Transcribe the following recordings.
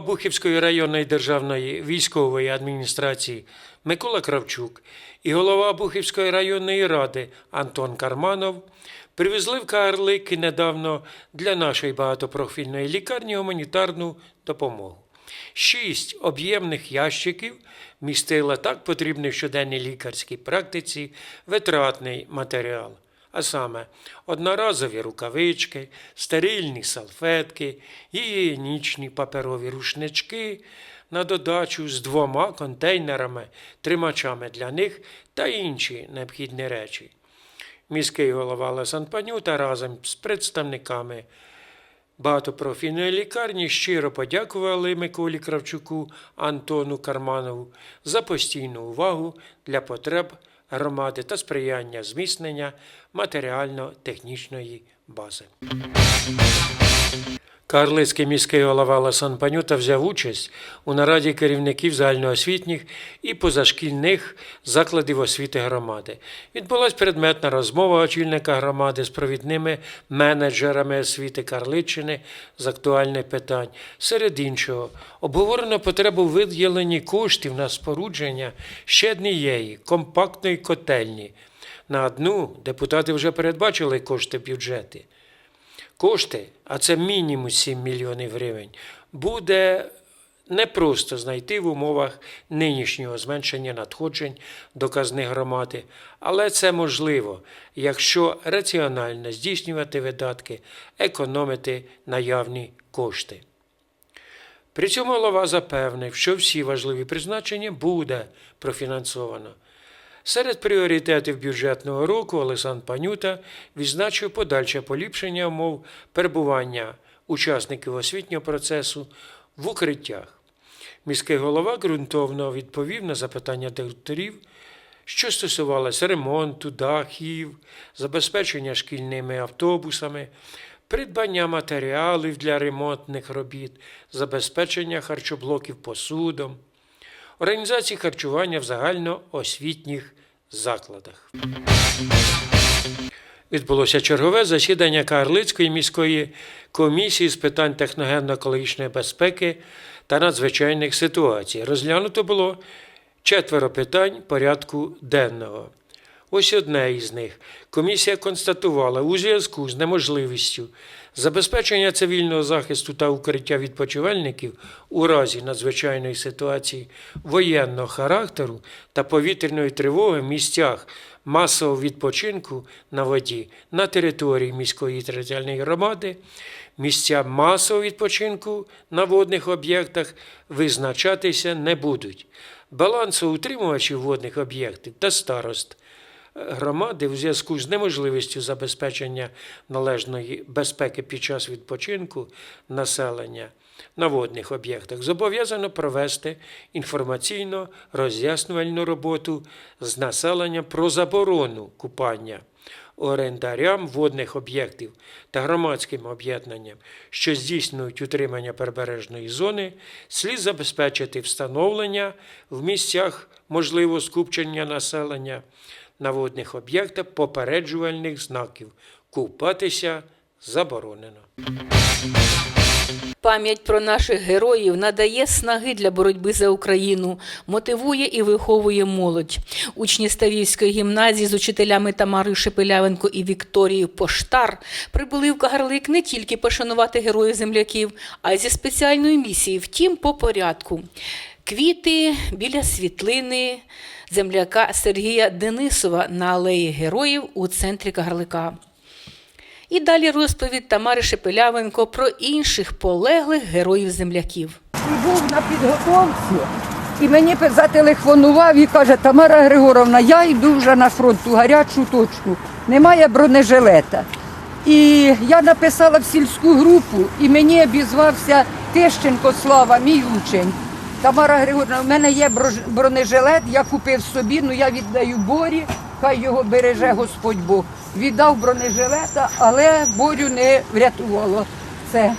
Бухівської районної державної військової адміністрації Микола Кравчук і голова Бухівської районної ради Антон Карманов привезли в Карлики недавно для нашої багатопрофільної лікарні гуманітарну допомогу. Шість об'ємних ящиків містила так потрібний в щоденній лікарській практиці витратний матеріал, а саме одноразові рукавички, стерильні салфетки, гігієнічні паперові рушнички на додачу з двома контейнерами, тримачами для них та інші необхідні речі. Міський голова Лесан Панюта разом з представниками багатопрофільної лікарні щиро подякували Миколі Кравчуку Антону Карманову за постійну увагу для потреб громади та сприяння зміцнення матеріально-технічної бази. Карлицький міський голова Ласан Панюта взяв участь у нараді керівників загальноосвітніх і позашкільних закладів освіти громади. Відбулась предметна розмова очільника громади з провідними менеджерами освіти Карличчини з актуальних питань. Серед іншого, обговорено потребу виділенні коштів на спорудження ще однієї компактної котельні. На одну депутати вже передбачили кошти в бюджеті кошти, а це мінімум 7 мільйонів гривень, буде непросто знайти в умовах нинішнього зменшення надходжень до казни громади, але це можливо, якщо раціонально здійснювати видатки, економити наявні кошти. При цьому голова запевнив, що всі важливі призначення буде профінансовано. Серед пріоритетів бюджетного року Олександр Панюта відзначив подальше поліпшення умов перебування учасників освітнього процесу в укриттях. Міський голова ґрунтовно відповів на запитання директорів, що стосувалося ремонту, дахів, забезпечення шкільними автобусами, придбання матеріалів для ремонтних робіт, забезпечення харчоблоків посудом організації харчування в загальноосвітніх закладах. Відбулося чергове засідання Карлицької міської комісії з питань техногенно-екологічної безпеки та надзвичайних ситуацій. Розглянуто було четверо питань порядку денного. Ось одне із них. Комісія констатувала у зв'язку з неможливістю забезпечення цивільного захисту та укриття відпочивальників у разі надзвичайної ситуації воєнного характеру та повітряної тривоги в місцях масового відпочинку на воді на території міської територіальної громади, місця масового відпочинку на водних об'єктах визначатися не будуть. Балансоутримувачів водних об'єктів та старост громади у зв'язку з неможливістю забезпечення належної безпеки під час відпочинку населення на водних об'єктах зобов'язано провести інформаційно роз'яснювальну роботу з населенням про заборону купання орендарям водних об'єктів та громадським об'єднанням, що здійснюють утримання прибережної зони, слід забезпечити встановлення в місцях можливого скупчення населення на водних об'єктах попереджувальних знаків. Купатися заборонено. Пам'ять про наших героїв надає снаги для боротьби за Україну, мотивує і виховує молодь. Учні Ставівської гімназії з учителями Тамарою Шепелявенко і Вікторією Поштар прибули в Кагарлик не тільки пошанувати героїв земляків, а й зі спеціальною місією, втім, по порядку. Квіти біля світлини земляка Сергія Денисова на алеї героїв у центрі Кагарлика. І далі розповідь Тамари Шепелявенко про інших полеглих героїв земляків. був на підготовці, і мені зателефонував і каже, Тамара Григоровна, я йду вже на фронт у гарячу точку, немає бронежилета. І я написала в сільську групу, і мені обізвався Тищенко Слава, мій учень. Тамара Григорівна, в мене є бронежилет, я купив собі, ну я віддаю Борі, хай його береже Господь Бог. Віддав бронежилета, але Борю не врятувало це.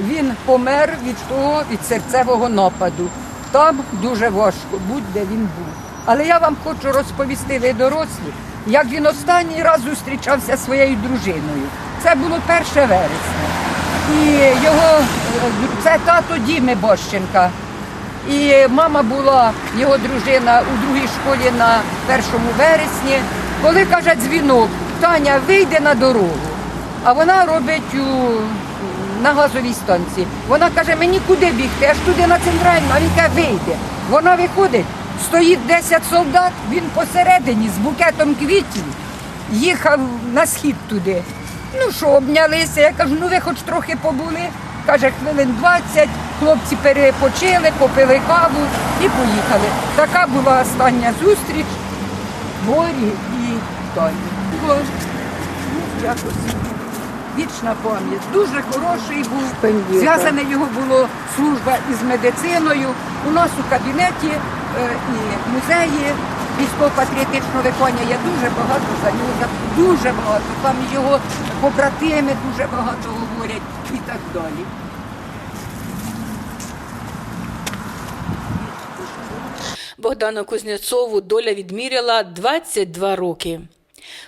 Він помер від того, від серцевого нападу. Там дуже важко, будь-де він був. Але я вам хочу розповісти, ви дорослі, як він останній раз зустрічався зі своєю дружиною. Це було 1 вересня. І його це тато Діми Бощенка. І мама була його дружина у другій школі на 1 вересні. Коли каже дзвінок, Таня вийде на дорогу. А вона робить у, на газовій станції. Вона каже, мені куди бігти? Аж туди на центральну, а він каже, вийде. Вона виходить, стоїть 10 солдат, він посередині з букетом квітів їхав на схід туди. Ну що, обнялися. Я кажу, ну ви хоч трохи побули. Каже, хвилин 20, хлопці перепочили, попили каву і поїхали. Така була остання зустріч Борі і Тоні. Бо, ну, якось Вічна пам'ять. Дуже хороший був. Зв'язана його було служба із медициною. У нас у кабінеті е, і музеї військово-патріотичного виконання. Я дуже багато за нього, дуже багато. Там його побратими дуже багато говорять і так далі. Богдану Кузнєцову доля відміряла 22 роки.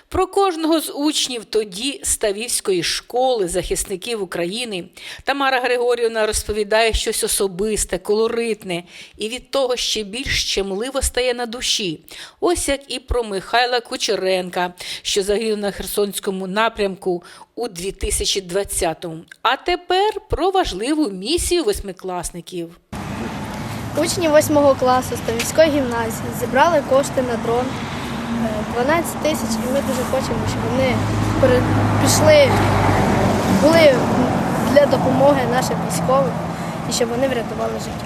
Про кожного з учнів тоді Ставівської школи захисників України Тамара Григорівна розповідає щось особисте, колоритне, і від того ще більш щемливо стає на душі. Ось як і про Михайла Кучеренка, що загинув на Херсонському напрямку у 2020-му. А тепер про важливу місію восьмикласників. Учні 8 класу Ставівської гімназії зібрали кошти на дрон е, 12 тисяч, і ми дуже хочемо, щоб вони пішли, були для допомоги нашим військовим і щоб вони врятували життя.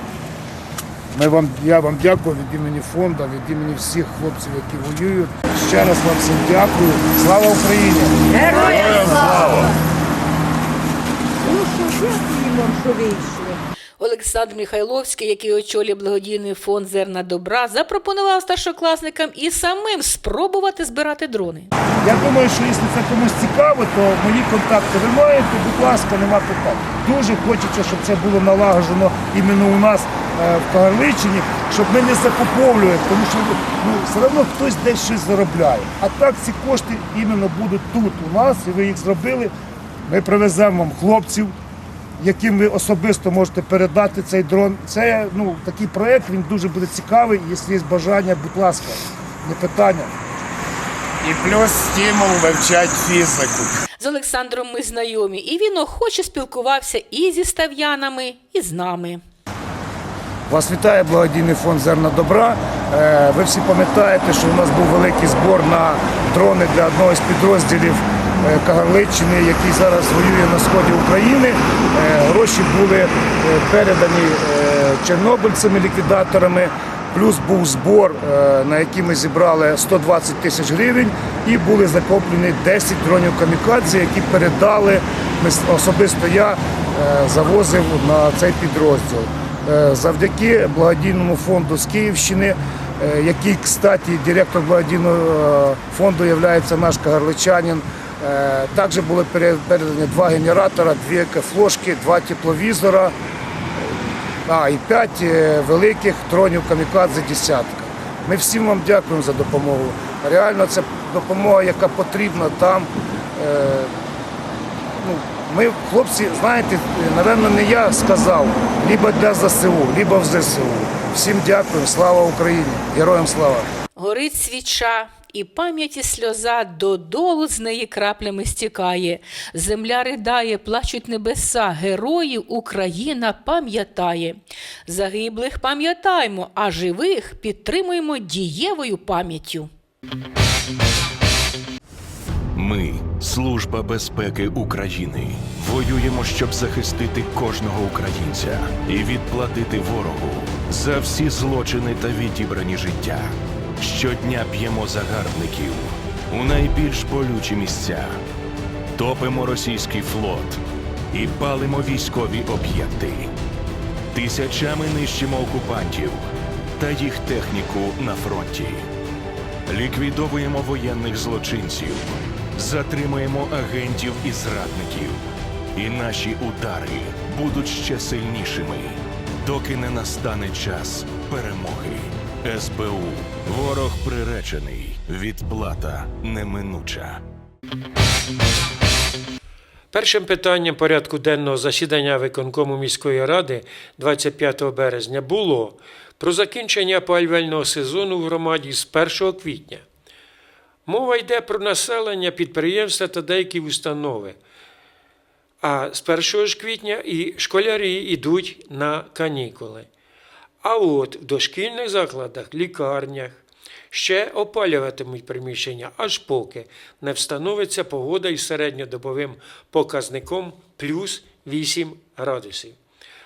Ми вам, я вам дякую від імені фонду, від імені всіх хлопців, які воюють. Ще раз вам всім дякую. Слава Україні! Героям слава! Ну що, що вийшли. Олександр Михайловський, який очолює благодійний фонд Зерна добра, запропонував старшокласникам і самим спробувати збирати дрони. Я думаю, що якщо це комусь цікаво, то мої контакти ви маєте, будь ласка, нема питань. Дуже хочеться, щоб це було налагоджено іменно у нас е, в Кагарличині, щоб ми не закуповували, тому що ну, все одно хтось десь щось заробляє. А так ці кошти іменно будуть тут у нас, і ви їх зробили. Ми привеземо вам хлопців, яким ви особисто можете передати цей дрон. Це ну, такий проєкт, він дуже буде цікавий. Якщо є бажання, будь ласка, не питання. І плюс стимул вивчати фізику. З Олександром ми знайомі, і він охоче спілкувався і зі став'янами, і з нами. Вас вітає благодійний фонд Зерна добра. Е, Ви всі пам'ятаєте, що у нас був великий збор на дрони для одного з підрозділів Кагарличчини, який зараз воює на сході України. Е, Гроші були е, передані е, чорнобильцями, ліквідаторами. Плюс був збор, е, на який ми зібрали 120 тисяч гривень, і були закуплені 10 дронів камікадзе, які передали особисто я е, завозив на цей підрозділ. Е, Завдяки благодійному фонду з Київщини, е, який, кстати, директор благодійного е, фонду є наш кагарличанин. Е, Також були пере- передані два генератора, дві екофлошки, два тепловізора, а, і п'ять е, великих дронів камікадзе десятка. Ми всім вам дякуємо за допомогу. Реально це допомога, яка потрібна там. Е, ну, ми, хлопці, знаєте, напевно, не я сказав, либо для ЗСУ, либо в ЗСУ. Всім дякую, слава Україні, героям слава! Горить свіча, і пам'яті сльоза додолу з неї краплями стікає. Земля ридає, плачуть небеса, героїв Україна пам'ятає. Загиблих пам'ятаймо, а живих підтримуємо дієвою пам'яттю. Ми, Служба безпеки України, воюємо, щоб захистити кожного українця і відплатити ворогу за всі злочини та відібрані життя. Щодня б'ємо загарбників у найбільш болючі місця, топимо російський флот і палимо військові об'єкти. Тисячами нищимо окупантів та їх техніку на фронті. Ліквідовуємо воєнних злочинців, затримуємо агентів і зрадників. І наші удари будуть ще сильнішими, доки не настане час перемоги. СБУ. Ворог приречений. Відплата неминуча. Першим питанням порядку денного засідання виконкому міської ради 25 березня було про закінчення опалювального сезону в громаді з 1 квітня. Мова йде про населення, підприємства та деякі установи. А з 1 ж квітня і школярі йдуть на канікули. А от в дошкільних закладах, лікарнях ще опалюватимуть приміщення, аж поки не встановиться погода із середньодобовим показником плюс 8 градусів.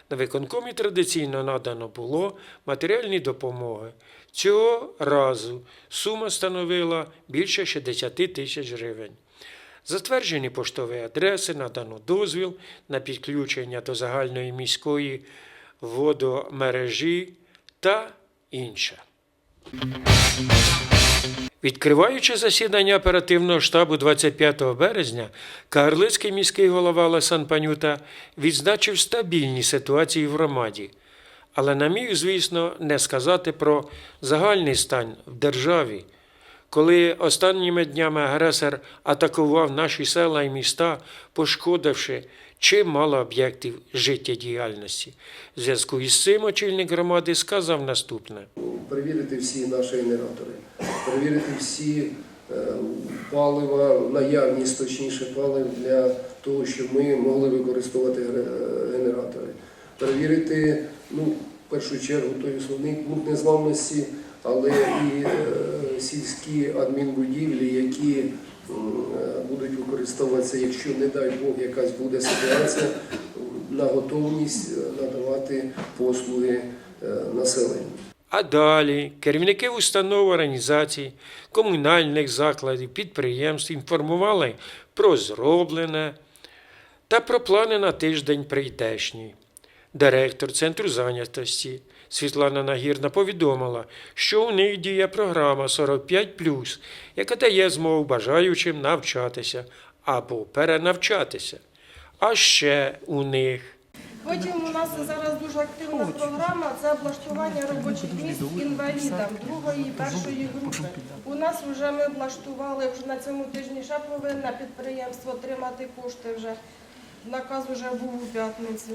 На виконкомі традиційно надано було матеріальні допомоги. Цього разу сума становила більше 60 тисяч гривень. Затверджені поштові адреси, надано дозвіл на підключення до загальної міської водомережі та інше. Відкриваючи засідання оперативного штабу 25 березня, Карлицький міський голова Лесан Панюта відзначив стабільні ситуації в громаді, але не звісно, не сказати про загальний стан в державі. Коли останніми днями агресор атакував наші села і міста, пошкодивши чимало об'єктів життєдіяльності. В зв'язку із цим очільник громади сказав наступне. перевірити всі наші генератори, перевірити всі е, палива, наявність точніше палив для того, щоб ми могли використовувати генератори. Перевірити, ну, в першу чергу, той основний пункт незламності, але і е, сільські адмінбудівлі, які м, будуть використовуватися, якщо, не дай Бог, якась буде ситуація, на готовність е, надавати послуги е, населенню. А далі керівники установ організацій, комунальних закладів, підприємств інформували про зроблене та про плани на тиждень прийдешній. Директор Центру зайнятості Світлана Нагірна повідомила, що у них діє програма 45+, яка дає змогу бажаючим навчатися або перенавчатися. А ще у них Потім у нас зараз дуже активна програма це облаштування робочих місць інвалідам другої і першої групи. У нас вже ми облаштували вже на цьому тижні ще повинне підприємство отримати кошти вже. Наказ вже був у п'ятницю.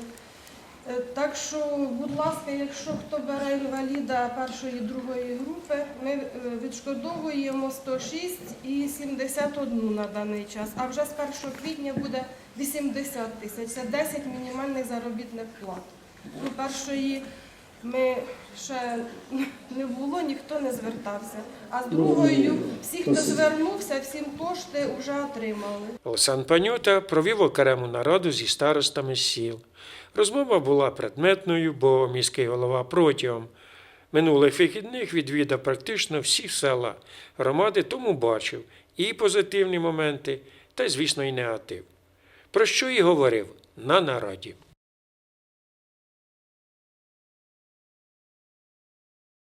Е, Так що, будь ласка, якщо хто бере інваліда першої другої групи, ми е, відшкодовуємо 106 і 71 на даний час. А вже з 1 квітня буде 80 тисяч. Це 10 мінімальних заробітних плат. Ну, першої ми ще не було, ніхто не звертався. А з другою всі, хто звернувся, всім кошти вже отримали. Олександр Панюта провів окрему нараду зі старостами сіл. Розмова була предметною, бо міський голова протягом минулих вихідних відвідав практично всі села громади, тому бачив і позитивні моменти, та, звісно, і негатив. Про що і говорив на нараді.